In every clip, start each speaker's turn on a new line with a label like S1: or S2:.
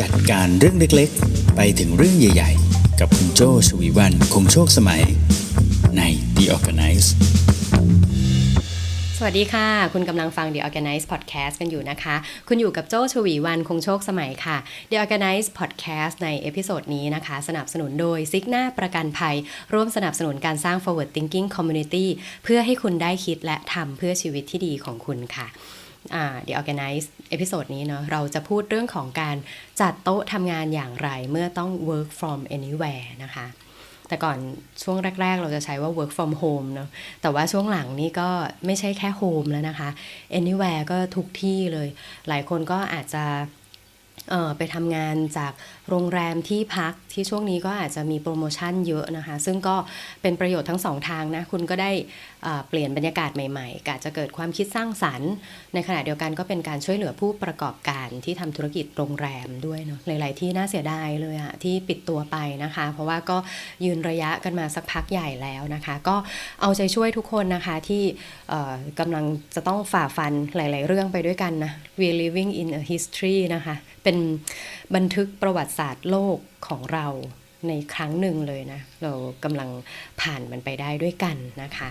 S1: จัดการเรื่องเล็กๆ ไปถึงเรื่องใหญ่ๆ กับคุณโจชวีวันคงโชคสมัย ใน The Organize
S2: สวัสดีค่ะ คุณกำลังฟัง The Organize Podcast กันอยู่นะคะ คุณอยู่กับโจชวีวันคงโชคสมัยค่ะ The Organize Podcast ในเอพิโซดนี้นะคะ สนับสนุนโดยซิกหน้าประกันภัย ร่วมสนับสนุนการสร้าง forward thinking community เพื่อให้คุณได้คิดและทำเพื่อชีวิตที่ดีของคุณค่ะ The Organize เอพิโซดนี้เนาะเราจะพูดเรื่องของการจัดโต๊ะทำงานอย่างไรเมื่อต้อง work from anywhere นะคะ แต่ก่อนช่วงแรก ๆ เราจะใช้ว่า work from home เนอะแต่ว่าช่วงหลังนี่ก็ไม่ใช่แค่ home แล้วนะคะ anywhere ก็ทุกที่เลย หลายคนก็อาจจะไปทำงานจากโรงแรมที่พักที่ช่วงนี้ก็อาจจะมีโปรโมชั่นเยอะนะคะ ซึ่งก็เป็นประโยชน์ทั้งสองทางนะ คุณก็ได้เปลี่ยนบรรยากาศใหม่ๆกาจจะเกิดความคิดสร้างสรรค์ ในขณะเดียวกันก็เป็นการช่วยเหลือผู้ประกอบการที่ทำธุรกิจโรงแรมด้วยเนาะหลายๆที่น่าเสียดายเลยอะที่ปิดตัวไปนะคะ เพราะว่าก็ยืนระยะกันมาสักพักใหญ่แล้วนะคะ ก็เอาใจช่วยทุกคนนะคะที่เอ่อกำลังจะต้องฝ่าฟันหลาย ๆ เรื่องไปด้วยกันนะ we living in a history นะคะ เป็นบันทึกประวัติศาสตร์โลกของเรา ในครั้งหนึ่งเลยนะ เรากำลังผ่านมันไปได้ด้วยกันนะคะ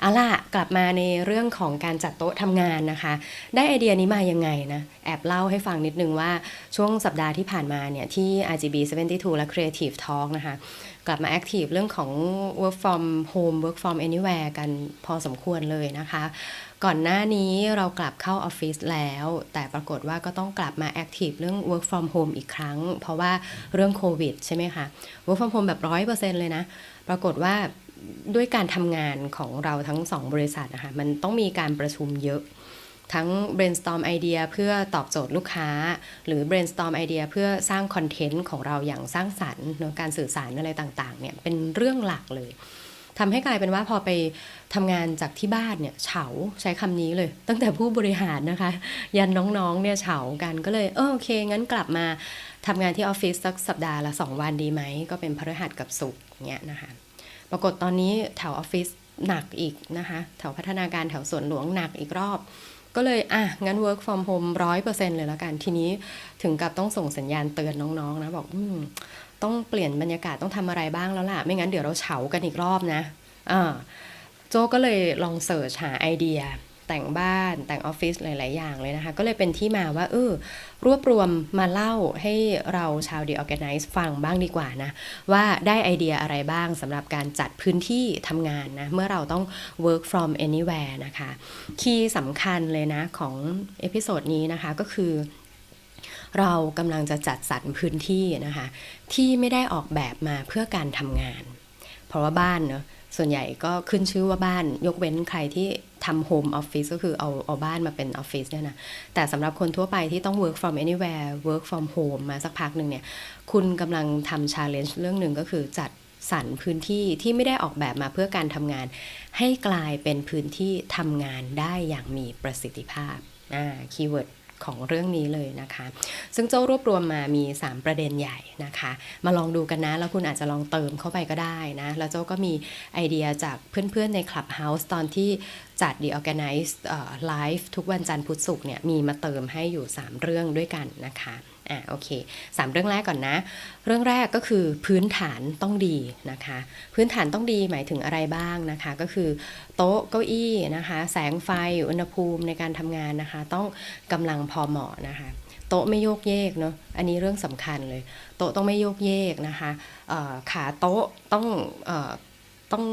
S2: เอาล่ะกลับมาในเรื่องของการจัดโต๊ะทำงานนะคะ ได้ไอเดียนี้มายังไงนะ แอบเล่าให้ฟังนิดนึงว่าช่วงสัปดาห์ที่ผ่านมาเนี่ย ที่ RGB 72 และ Creative Talk นะคะ ลับมาแอคทีฟเรื่องของ work from home work from anywhere กันพอสมควรเลยนะคะ ก่อนหน้านี้เรากลับเข้าออฟฟิศแล้ว แต่ปรากฏว่าก็ต้องกลับมาแอคทีฟเรื่อง work from home อีกครั้ง เพราะว่าเรื่องโควิดใช่ไหมคะ work from home แบบร้อยเปอร์เซ็นต์เลยนะ ปรากฏว่าด้วยการทำงานของเราทั้งสองบริษัทนะคะ มันต้องมีการประชุมเยอะ ทั้ง brainstorm ไอเดียเพื่อตอบโจทย์ลูกค้า หรือ brainstorm ไอเดียเพื่อสร้างคอนเทนต์ของเราอย่างสร้างสรรค์การสื่อสารอะไรต่างๆเนี่ยเป็นเรื่องหลักเลยทำให้กลายเป็นว่าพอไปทำงานจากที่บ้านเนี่ยเฉาใช้คำนี้เลย ตั้งแต่ผู้บริหารนะคะ ยันน้องๆเนี่ยเฉากันก็เลยเออโอเค งั้นกลับมาทำงานที่ออฟฟิศสักสัปดาห์ละ 2 วันดีไหม ก็เป็นพฤหัสกับศุกร์เงี้ยนะคะปรากฏตอนนี้แถวออฟฟิศหนักอีกนะคะ แถวพัฒนาการแถวสวนหลวงหนักอีกรอบ ก็เลยอะงั้น work from home ร้อยเปอร์เซ็นเลยแล้วกัน ทีนี้ถึงกับต้องส่งสัญญาณเตือนน้องๆนะบอกอืมต้องเปลี่ยนบรรยากาศต้องทำอะไรบ้างแล้วล่ะ ไม่งั้นเดี๋ยวเราเฉากันอีกรอบนะอ่าโจก็เลยลองเสิร์ชหาไอเดีย แต่งบ้านแต่งออฟฟิศหลาย ๆ อย่างเลยนะคะ ก็เลยเป็นที่มาว่าเออรวบรวมมาเล่าให้เราชาว The Organize ฟังบ้างดีกว่านะ ว่าได้ไอเดียอะไรบ้างสำหรับการจัดพื้นที่ทำงานนะ เมื่อเราต้อง work from anywhere นะคะ คีย์สำคัญเลยนะของเอพิโซดนี้นะคะก็คือเรากำลังจะจัดสรรพื้นที่นะคะ ที่ไม่ได้ออกแบบมาเพื่อการทำงาน เพราะว่าบ้านเนอะ ส่วนใหญ่ก็ขึ้นชื่อว่าบ้านยกเว้นใครที่ทำโฮมออฟฟิศก็คือเอาเอาบ้านมาเป็นออฟฟิศเนี่ยนะ แต่สำหรับคนทั่วไปที่ต้อง work from anywhere work from home มาสักพักหนึ่งเนี่ย คุณกำลังทำ challenge เรื่องหนึ่งก็คือจัดสรรพื้นที่ที่ไม่ได้ออกแบบมาเพื่อการทำงาน ให้กลายเป็นพื้นที่ทำงานได้อย่างมีประสิทธิภาพอ่าคีย์เวิร์ด ของเรื่องนี้เลยนะคะ ซึ่งเจ้ารวบรวมมามี 3 ประเด็นใหญ่นะคะ มาลองดูกันนะ แล้วคุณอาจจะลองเติมเข้าไปก็ได้นะ แล้วเจ้าก็มีไอเดียจากเพื่อนๆใน Clubhouse ตอนที่จัด The Organized Live ทุกวันจันทร์พุธศุกร์เนี่ยมีมาเติมให้อยู่ 3 เรื่องด้วยกันนะคะ อ่าโอเคสามเรื่องแรกก่อนนะ เรื่องแรกก็คือพื้นฐานต้องดีนะคะ พื้นฐานต้องดีหมายถึงอะไรบ้างนะคะ ก็คือโต๊ะเก้าอี้นะคะ แสงไฟอุณหภูมิในการทำงานนะคะ ต้องกำลังพอเหมาะนะคะ โต๊ะไม่โยกเยกเนาะอันนี้เรื่องสำคัญเลย โต๊ะต้องไม่โยกเยกนะคะขาโต๊ะต้องต้อง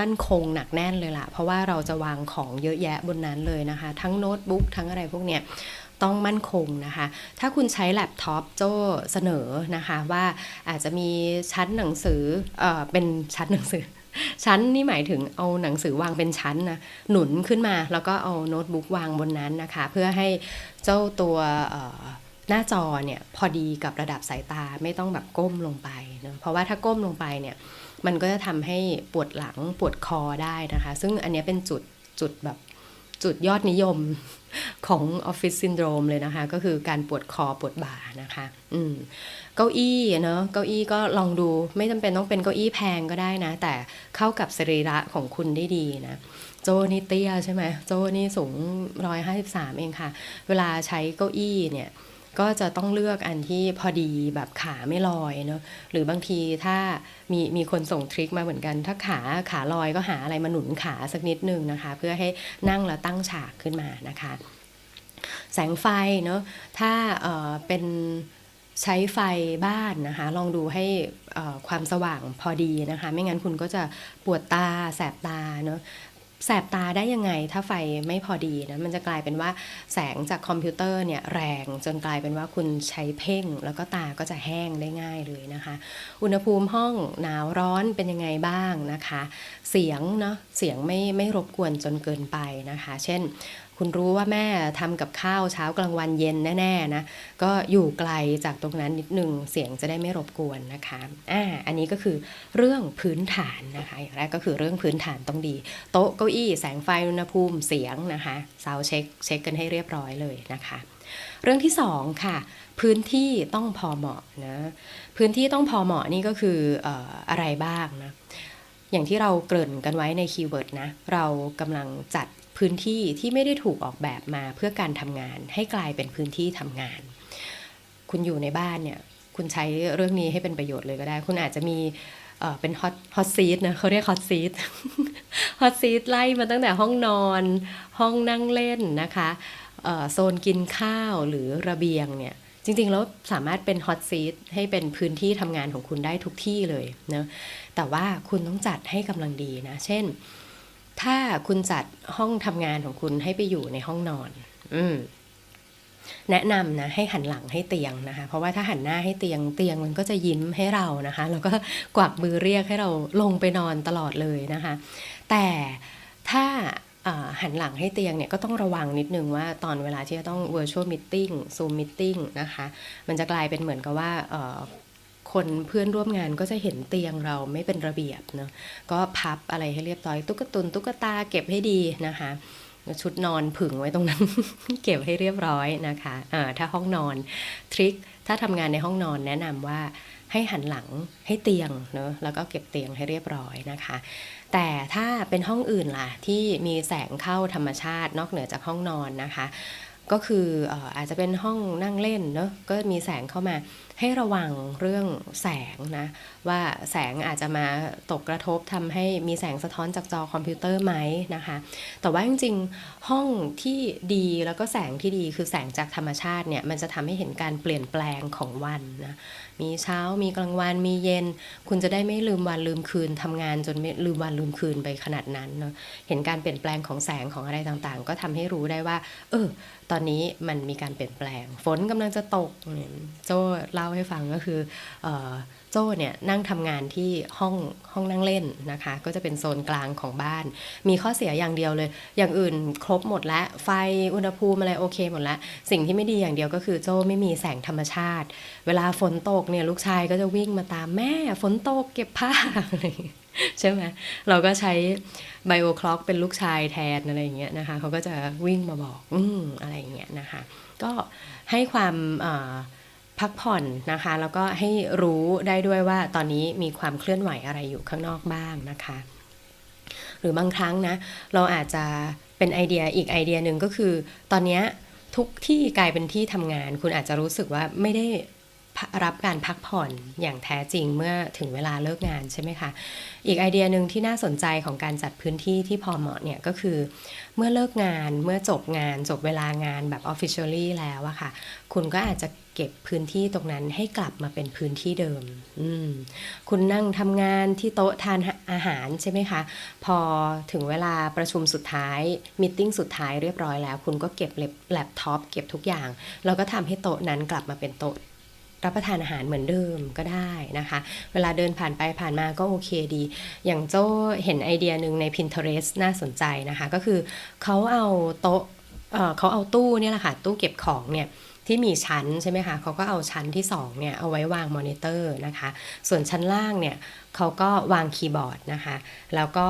S2: มั่นคงหนักแน่นเลยล่ะ เพราะว่าเราจะวางของเยอะแยะบนนั้นเลยนะคะ ทั้งโน้ตบุ๊กทั้งอะไรพวกเนี้ย ต้องมั่นคงนะคะ ถ้าคุณใช้แล็ปท็อปโจเสนอนะคะว่าอาจจะมีชั้นหนังสือเอ่อเป็นชั้นหนังสือ ชั้นนี่หมายถึงเอาหนังสือวางเป็นชั้นนะหนุนขึ้นมาแล้วก็เอาโน้ตบุ๊กวางบนนั้นนะคะ เพื่อให้เจ้าตัวหน้าจอเนี่ยพอดีกับระดับสายตาไม่ต้องแบบก้มลงไปเนะเพราะว่าถ้าก้มลงไปเนี่ยมันก็จะทำให้ปวดหลังปวดคอได้นะคะ ซึ่งอันนี้เป็นจุดจุดแบบจุดยอดนิยม ของออฟฟิศซินโดรมเลยนะคะ ก็คือการปวดคอปวดบ่านะคะ อืมเก้าอี้เนอะเก้าอี้ก็ลองดูไม่จำเป็นต้องเป็นเก้าอี้แพงก็ได้นะ แต่เข้ากับสรีระของคุณได้ดีนะโจนี่เตี้ยใช่ไหมโจนี่สูงร้อยห้าสิบสามเองค่ะ เวลาใช้เก้าอี้เนี่ย ก็จะต้องเลือกอันที่พอดีแบบขาไม่ลอยเนอะหรือบางทีถ้ามีมีคนส่งทริคมาเหมือนกัน ถ้าขาขาลอยก็หาอะไรมาหนุนขาสักนิดนึงนะคะ เพื่อให้นั่งแล้วตั้งฉากขึ้นมานะคะ แสงไฟเนอะถ้าเอ่อเป็นใช้ไฟบ้านนะคะ ลองดูให้เอ่อความสว่างพอดีนะคะ ไม่งั้นคุณก็จะปวดตาแสบตาเนอะ แสบตาได้ยังไงถ้าไฟไม่พอดีนะมันจะกลายเป็นว่าแสงจากคอมพิวเตอร์เนี่ยแรงจนกลายเป็นว่าคุณใช้เพ่ง แล้วก็ตาก็จะแห้งได้ง่ายเลยนะคะ อุณหภูมิห้องหนาวร้อนเป็นยังไงบ้างนะคะ เสียงเนาะเสียงไม่ไม่รบกวนจนเกินไปนะคะ เช่น คุณรู้ว่าแม่ทำกับข้าวเช้ากลางวันเย็นแน่ๆนะก็อยู่ไกลจากตรงนั้นนิดนึงเสียงจะได้ไม่รบกวนนะคะอ่าอันนี้ก็คือเรื่องพื้นฐานนะคะอย่างแรกก็คือเรื่องพื้นฐานต้องดี โต๊ะเก้าอี้แสงไฟอุณหภูมิเสียงนะคะซาวเช็คเช็คกันให้เรียบร้อยเลยนะคะ เรื่องที่สองค่ะพื้นที่ต้องพอเหมาะนะพื้นที่ต้องพอเหมาะนี่ก็คืออออะไรบ้างนะอย่างที่เราเกริ่นกันไว้ในคีย์เวิร์ดนะ เรากำลังจัด พื้นที่ที่ไม่ได้ถูกออกแบบมาเพื่อการทำงาน ให้กลายเป็นพื้นที่ทำงาน คุณอยู่ในบ้านเนี่ยคุณใช้เรื่องนี้ให้เป็นประโยชน์เลยก็ได้ คุณอาจจะมีเป็นฮอตฮอตซีทนะเขาเรียกฮอตซีทฮอตซีทไล่มาตั้งแต่ห้องนอน ห้องนั่งเล่นนะคะโซนกินข้าวหรือระเบียงเนี่ยจริงๆ แล้วสามารถเป็นฮอตซีทให้เป็นพื้นที่ทำงานของคุณได้ทุกที่เลยเนะแต่ว่าคุณต้องจัดให้กำลังดีนะ เช่น ถ้าคุณจัดห้องทำงานของคุณให้ไปอยู่ในห้องนอน อืมแนะนำนะให้หันหลังให้เตียงนะคะ เพราะว่าถ้าหันหน้าให้เตียงเตียงมันก็จะยิ้มให้เรานะคะ แล้วก็กวักมือเรียกให้เราลงไปนอนตลอดเลยนะคะ แต่ถ้าหันหลังให้เตียงเนี่ยก็ต้องระวังนิดนึงว่าตอนเวลาที่จะต้อง virtual meeting zoom meeting นะคะ มันจะกลายเป็นเหมือนกับว่า คนเพื่อนร่วมงานก็จะเห็นเตียงเราไม่เป็นระเบียบเนอะก็พับอะไรให้เรียบร้อยตุ๊กตุนตุ๊กตาเก็บให้ดีนะคะชุดนอนผึ่งไว้ตรงนั้น เก็บให้เรียบร้อยนะคะะถ้าห้องนอนทริคถ้าทำงานในห้องนอนแนะนำว่าให้หันหลังให้เตียงเนอะแล้วก็เก็บเตียงให้เรียบร้อยนะคะ แต่ถ้าเป็นห้องอื่นล่ะที่มีแสงเข้าธรรมชาตินอกเหนือจากห้องนอนนะคะ ก็คือเอ่ออาจจะเป็นห้องนั่งเล่นเนอะก็มีแสงเข้ามาให้ระวังเรื่องแสงนะว่าแสงอาจจะมาตกกระทบทำให้มีแสงสะท้อนจากจอคอมพิวเตอร์ไหมนะคะ แต่ว่าจริงๆห้องที่ดีแล้วก็แสงที่ดีคือแสงจากธรรมชาติเนี่ยมันจะทำให้เห็นการเปลี่ยนแปลงของวันนะมีเช้ามีกลางวันมีเย็น คุณจะได้ไม่ลืมวันลืมคืนทำงานจนไม่ลืมวันลืมคืนไปขนาดนั้นเนาะเห็นการเปลี่ยนแปลงของแสงของอะไรต่างๆ ก็ทำให้รู้ได้ว่า เออ ตอนนี้มันมีการเปลี่ยนแปลง ฝนกำลังจะตกโจ้เล่าให้ฟังก็คืออโจ้เนี่ยนั่งทำงานที่ห้องห้องนั่งเล่นนะคะ ก็จะเป็นโซนกลางของบ้าน มีข้อเสียอย่างเดียวเลย อย่างอื่นครบหมดแล้ว ไฟอุณหภูมิอะไรโอเคหมดแล้ว สิ่งที่ไม่ดีอย่างเดียวก็คือโจ้ไม่มีแสงธรรมชาติ เวลาฝนตกเนี่ยลูกชายก็จะวิ่งมาตามแม่ฝนตกเก็บผ้าอะไรใช่ไหมเราก็ใช้ไบโอคล็อกเป็นลูกชายแทนอะไรอย่างเงี้ยนะคะเขาก็จะวิ่งมาบอกอืมอะไรอย่างเงี้ยนะคะ ก็ให้ความอ่อ พักผ่อนนะคะ แล้วก็ให้รู้ได้ด้วยว่าตอนนี้มีความเคลื่อนไหวอะไรอยู่ข้างนอกบ้างนะคะ หรือบางครั้งนะ เราอาจจะเป็นไอเดียอีกไอเดียหนึ่งก็คือ ตอนนี้ทุกที่กลายเป็นที่ทำงาน คุณอาจจะรู้สึกว่าไม่ได้ รับการพักผ่อนอย่างแท้จริงเมื่อถึงเวลาเลิกงานใช่ไหมคะ อีกไอเดียหนึ่งที่น่าสนใจของการจัดพื้นที่ที่พอเหมาะเนี่ยก็คือ เมื่อเลิกงานเมื่อจบงานจบเวลางานแบบ officially แล้วอะค่ะ คุณก็อาจจะเก็บพื้นที่ตรงนั้นให้กลับมาเป็นพื้นที่เดิมอืมคุณนั่งทำงานที่โต๊ะทานอาหารใช่ไหมคะ พอถึงเวลาประชุมสุดท้ายมิ팅สุดท้ายเรียบร้อยแล้ว คุณก็เก็บแล็ปท็อปเก็บทุกอย่าง แล้วก็ทำให้โต๊ะนั้นกลับมาเป็นโต๊ะ รับประทานอาหารเหมือนเดิมก็ได้นะคะ เวลาเดินผ่านไปผ่านมาก็โอเคดี อย่างโจ้เห็นไอเดียหนึ่งใน Pinterest น่าสนใจนะคะ ก็คือเขาเอาโต๊ะเเขาเอาตู้เนี่ยแหละค่ะ ตู้เก็บของเนี่ยที่มีชั้นใช่ไหมคะเขาก็เอาชั้นที่2เนี่ยเอาไว้วางมอนิเตอร์นะคะ ส่วนชั้นล่างเนี่ยเขาก็วางคีย์บอร์ดนะคะ แล้วก็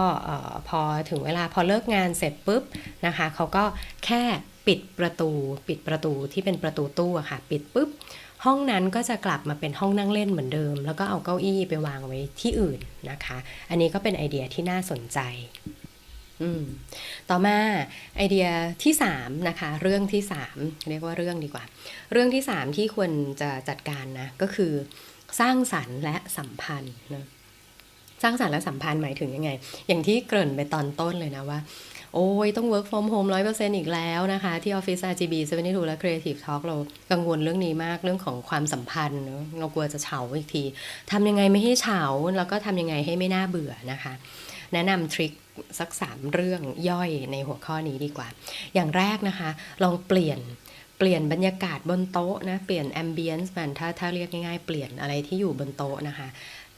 S2: พอถึงเวลาพอเลิกงานเสร็จปุ๊บนะคะเขาก็แค่ปิดประตู ปิดประตูที่เป็นประตูตู้อะค่ะ ปิดปุ๊บ ห้องนั้นก็จะกลับมาเป็นห้องนั่งเล่นเหมือนเดิม แล้วก็เอาเก้าอี้ไปวางไว้ที่อื่นนะคะ อันนี้ก็เป็นไอเดียที่น่าสนใจอืมต่อมาไอเดียที่3นะคะเรื่องที่3เรียกว่าเรื่องดีกว่า เรื่องที่ 3 ที่ควรจะจัดการนะก็คือ สร้างสรรค์และสัมพันธ์นะสร้างสรรค์และสัมพันธ์หมายถึงยังไง อย่างที่เกริ่นไปตอนต้นเลยนะว่า โอ้ยต้อง work from home 100%อีกแล้วนะคะ ที่ Office RGB 72และ Creative Talk เรากังวลเรื่องนี้มากเรื่องของความสัมพันธ์เนอะเรากลัวจะเฉาอีกทีทำยังไงไม่ให้เฉา แล้วก็ทำยังไงให้ไม่น่าเบื่อนะคะ แนะนำทริคสัก 3 เรื่องย่อยในหัวข้อนี้ดีกว่า อย่างแรกนะคะ ลองเปลี่ยนเปลี่ยนบรรยากาศบนโต๊ะนะ เปลี่ยนแอมเบียนซ์มันถ้าถ้าเรียกง่ายๆ เปลี่ยนอะไรที่อยู่บนโต๊ะนะคะ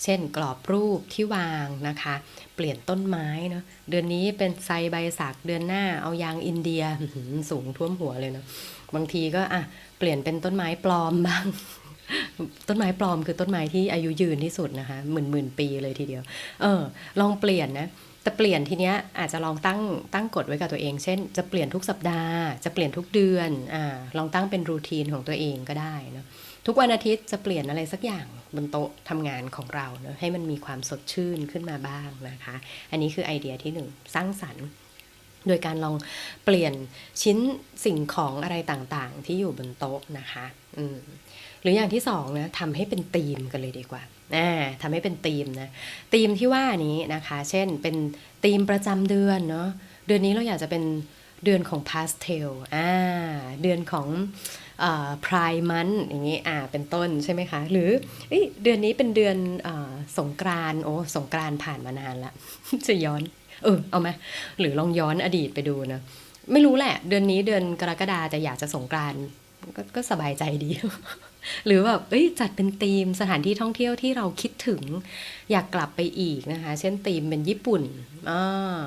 S2: เช่นกรอบรูปที่วางนะคะ เปลี่ยนต้นไม้เนาะเดือนนี้เป็นไซใบสักเดือนหน้าเอายางอินเดียสูงท่วมหัวเลยเนาะบางทีก็อะเปลี่ยนเป็นต้นไม้ปลอมบ้าง ต้นไม้ปลอมคือต้นไม้ที่อายุยืนที่สุดนะคะหมื่นหมื่นปีเลยทีเดียว เออ ลองเปลี่ยนนะแต่เปลี่ยนทีเนี้ยอาจจะลองตั้งตั้งกฎไว้กับตัวเอง เช่น จะเปลี่ยนทุกสัปดาห์ จะเปลี่ยนทุกเดือนอ่าลองตั้งเป็นรูทีนของตัวเองก็ได้เนอะ ทุกวันอาทิตย์จะเปลี่ยนอะไรสักอย่างบนโต๊ะทำงานของเราเนะให้มันมีความสดชื่นขึ้นมาบ้างนะคะ อันนี้คือไอเดียที่หนึ่งสร้างสรรค์ โดยการลองเปลี่ยนชิ้นสิ่งของอะไรต่างๆ ที่อยู่บนโต๊ะนะคะหรืออย่างที่สองนะทำให้เป็นธีมกันเลยดีกว่าอ่าทำให้เป็นธีมนะธีมที่ว่านี้นะคะ เช่นเป็นธีมประจำเดือนเนาะเดือนนี้เราอยากจะเป็นเดือนของพาสเทลอ่าเดือนของ พรายมันอย่างนี้อ่าเป็นต้นใช่ไหมคะ หรือเอเดือนนี้เป็นเดือนอสงกรานโอ้สงกรานผ่านมานานละจะย้อน เออเอาไหมหรือลองย้อนอดีตไปดูนะไม่รู้แหละ เดือนนี้เดือนกรกฎาจะอยากจะสงกรานก็ก็สบายใจดี หรือแบบจัดเป็นธีมสถานที่ท่องเที่ยวที่เราคิดถึง อยากกลับไปอีกนะคะ เช่นธีมเป็นญี่ปุ่นอ่า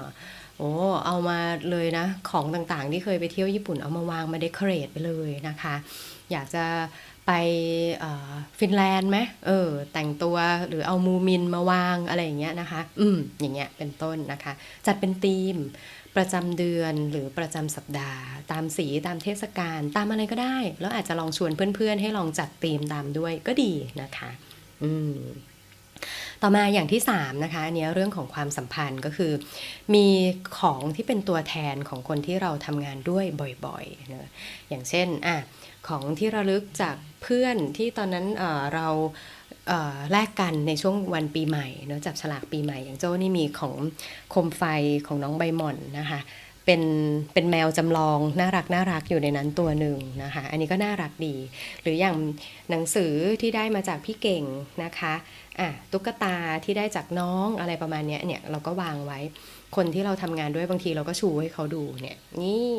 S2: โอ้เอามาเลยนะ ของต่างๆ ที่เคยไปเที่ยวญี่ปุ่นเอามาวางมาเดคอเรทไปเลยนะคะ อยากจะไปฟินแลนด์ไหมเออ แต่งตัวหรือเอามูมินมาวางอะไรอย่างเงี้ยนะคะ อืม อย่างเงี้ยเป็นต้นนะคะ จัดเป็นธีมประจำเดือนหรือประจำสัปดาห์ ตามสีตามเทศกาลตามอะไรก็ได้ แล้วอาจจะลองชวนเพื่อนๆ ให้ลองจัดธีมตามด้วยก็ดีนะคะ อืม ต่อมาอย่างที่3นะคะอันเนี้ยเรื่องของความสัมพันธ์ก็คือ มีของที่เป็นตัวแทนของคนที่เราทำงานด้วยบ่อยๆเนอะอย่างเช่นอะของที่ระลึกจากเพื่อนที่ตอนนั้นเเราแลกกันในช่วงวันปีใหม่เนอะจับฉลากปีใหม่ อย่างโจ้นี่มีของโคมไฟของน้องใบหม่อนนะคะ เป็นเป็นแมวจำลองน่ารักน่ารักอยู่ในนั้นตัวหนึ่งนะคะ อันนี้ก็น่ารักดี หรืออย่างหนังสือที่ได้มาจากพี่เก่งนะคะอะตุ๊กตาที่ได้จากน้องอะไรประมาณเนี้ยเนี่ยเราก็วางไว้ คนที่เราทำงานด้วยบางทีเราก็ชูให้เขาดูเนี่ยนี่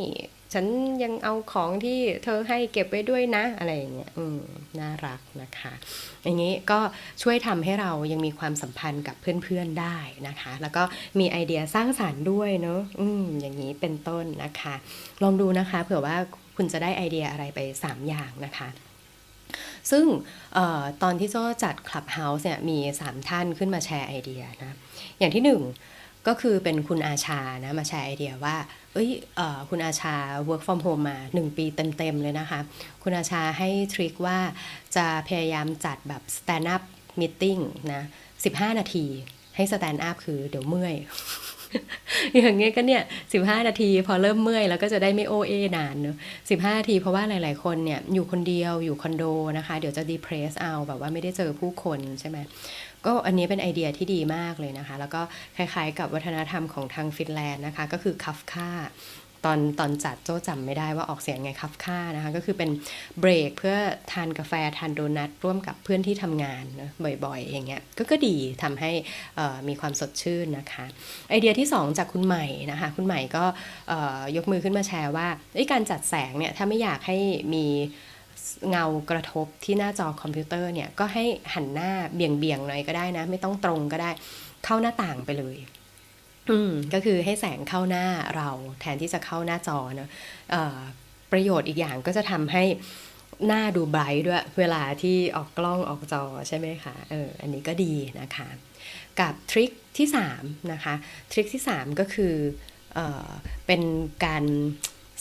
S2: ฉันยังเอาของที่เธอให้เก็บไว้ด้วยนะ อะไรอย่างเงี้ยอืมน่ารักนะคะอย่างนี้ก็ช่วยทำให้เรายังมีความสัมพันธ์กับเพื่อนๆได้นะคะ แล้วก็มีไอเดียสร้างสารรค์ด้วยเนาะอืมอย่างนี้เป็นต้นนะคะ ลองดูนะคะ เผื่อว่าคุณจะได้ไอเดียอะไรไป 3 อย่างนะคะซึ่งออตอนที่โจ้จัด Clubhouse เนี่ยมี 3 ท่านขึ้นมาแชร์ไอเดียนะ อย่างที่ 1 ก็คือเป็นคุณอาชานะมาแชร์ไอเดียว่า เอ้ยอคุณอาชา work from home มา 1 ปีเต็ม ๆ เลยนะคะ คุณอาชาให้ทริคว่าจะพยายามจัดแบบ stand up meeting นะ15 นาทีให้ stand up คือเดี๋ยวเมื่อย อย่างเงี้ยก็เนี่ย15นาที พอเริ่มเมื่อยแล้วก็จะได้ไม่โอเอนานเนอะ15นาทีเพราะว่าหลาย ๆ คนเนี่ยอยู่คนเดียวอยู่คอนโดนะคะ เดี๋ยวจะ depress เอาแบบว่าไม่ได้เจอผู้คนใช่ไหม ก็อันนี้เป็นไอเดียที่ดีมากเลยนะคะ แล้วก็คล้ายๆ กับวัฒนธรรมของทางฟินแลนด์นะคะ ก็คือคัฟค่าตอนตอนจัดโจ้จำไม่ได้ว่าออกเสียงไงคัฟค่านะคะ ก็คือเป็นเบรกเพื่อทานกาแฟทานโดนัทร่วมกับเพื่อนที่ทำงานนะบ่อยๆ อย่างเงี้ยก็ก็ดีทำให้มีความสดชื่นนะคะ ไอเดียที่ 2 จากคุณใหม่นะคะ คุณใหม่ก็ยกมือขึ้นมาแชร์ว่าการจัดแสงเนี่ยถ้าไม่อยากให้มี เงากระทบที่หน้าจอคอมพิวเตอร์เนี่ยก็ให้หันหน้าเบี่ยงๆหน่อยก็ได้นะ ไม่ต้องตรงก็ได้เข้าหน้าต่างไปเลย อืมก็คือให้แสงเข้าหน้าเราแทนที่จะเข้าหน้าจอเนอะเอ่อประโยชน์อีกอย่างก็จะทำให้หน้าดูไบรท์ด้วยเวลาที่ออกกล้องออกจอใช่ไหมคะเอออันนี้ก็ดีนะคะ กับทริคที่3นะคะทริคที่ 3 ก็คือเออเป็นการ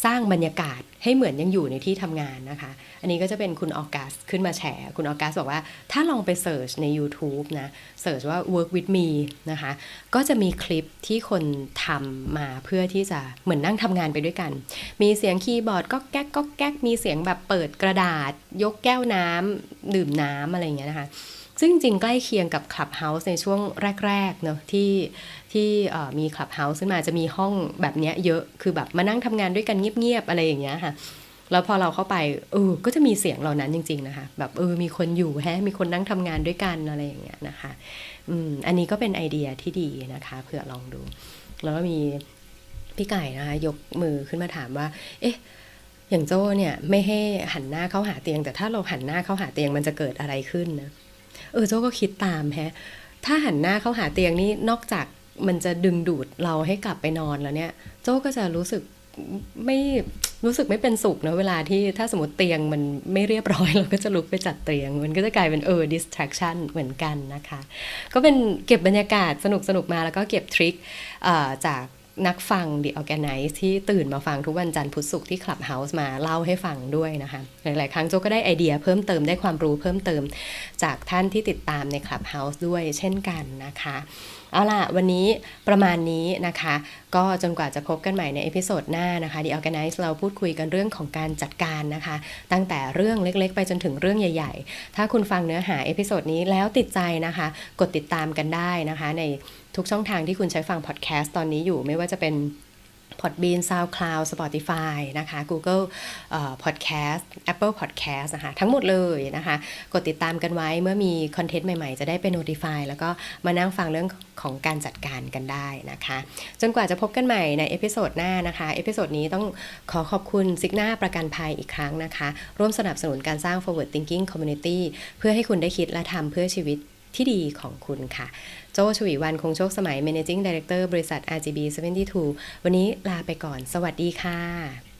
S2: สร้างบรรยากาศให้เหมือนยังอยู่ในที่ทำงานนะคะ อันนี้ก็จะเป็นคุณออกัสขึ้นมาแชร์คุณออกัสบอกว่าถ้าลองไปเสิร์ชใน YouTube นะเสิร์ชว่า work with me นะคะ ก็จะมีคลิปที่คนทำมาเพื่อที่จะเหมือนนั่งทำงานไปด้วยกัน มีเสียงคีย์บอร์ดก็แก๊กก็แก๊กมีเสียงแบบเปิดกระดาษ ยกแก้วน้ำดื่มน้ำอะไรอย่างเงี้ยนะคะ ซึ่งจริงใกล้เคียงกับ Clubhouse ในช่วงแรกๆเนอะที่ที่มี Clubhouse ขึ้นมาจะมีห้องแบบเนี้ยเยอะคือแบบมานั่งทำงานด้วยกันเงียบๆอะไรอย่างเงี้ยค่ะแล้วพอเราเข้าไปเออก็จะมีเสียงเหล่านั้นจริง ๆ นะคะ แบบเออมีคนอยู่แฮะมีคนนั่งทำงานด้วยกันอะไรอย่างเงี้ยนะคะอืมอันนี้ก็เป็นไอเดียที่ดีนะคะเผื่อลองดู แล้วก็มีพี่ไก่นะคะยกมือขึ้นมาถามว่า เอ๊ะอย่างโจ้เนี่ยไม่ให้หันหน้าเข้าหาเตียง แต่ถ้าเราหันหน้าเข้าหาเตียงมันจะเกิดอะไรขึ้นนะ เออโจ้ก็คิดตามแฮะ ถ้าหันหน้าเข้าหาเตียงนี่นอกจากมันจะดึงดูดเราให้กลับไปนอนแล้วเนี่ย โจ้ก็จะรู้สึกไม่รู้สึกไม่เป็นสุขนะเวลาที่ถ้าสมมติเตียงมันไม่เรียบร้อย เราก็จะลุกไปจัดเตียง มันก็จะกลายเป็นเออ distraction เหมือนกันนะคะ ก็เป็นเก็บบรรยากาศสนุกสนุกมาแล้วก็เก็บทริคจาก นักฟัง The Organize ที่ตื่นมาฟังทุกวันจันทร์พุธศุกร์ที่ Clubhouse มาเล่าให้ฟังด้วยนะคะ หลาย ๆ ครั้งโจก็ได้ไอเดียเพิ่มเติมได้ความรู้เพิ่มเติม จากท่านที่ติดตามใน Clubhouse ด้วยเช่นกันนะคะ เอาล่ะ วันนี้ประมาณนี้นะคะ ก็จนกว่าจะพบกันใหม่ในเอพิโซดหน้านะคะ The Organize เราพูดคุยกันเรื่องของการจัดการนะคะ ตั้งแต่เรื่องเล็ก ๆ ไปจนถึงเรื่องใหญ่ ๆ ถ้าคุณฟังเนื้อหาเอพิโซดนี้แล้วติดใจนะคะ กดติดตามกันได้นะคะใน ทุกช่องทางที่คุณใช้ฟังพอดแคสต์ตอนนี้อยู่ไม่ว่าจะเป็น Podbean SoundCloud Spotify นะคะ Google เอ่อ Podcast Apple Podcast นะคะทั้งหมดเลยนะคะ กดติดตามกันไว้เมื่อมีคอนเทนต์ใหม่ๆ จะได้เป็น notify แล้วก็มานั่งฟังเรื่องของการจัดการกันได้นะคะ จนกว่าจะพบกันใหม่ในเอพิโซดหน้านะคะ เอพิโซดนี้ต้องขอขอบคุณซิกหน้าประกันภัยอีกครั้งนะคะ ร่วมสนับสนุนการสร้าง forward thinking community เพื่อให้คุณได้คิดและทำเพื่อชีวิตที่ดีของคุณค่ะ โจชวีวันคงโชคสมัย managing director บริษัท RGB 72 วันนี้ลาไปก่อน สวัสดีค่ะ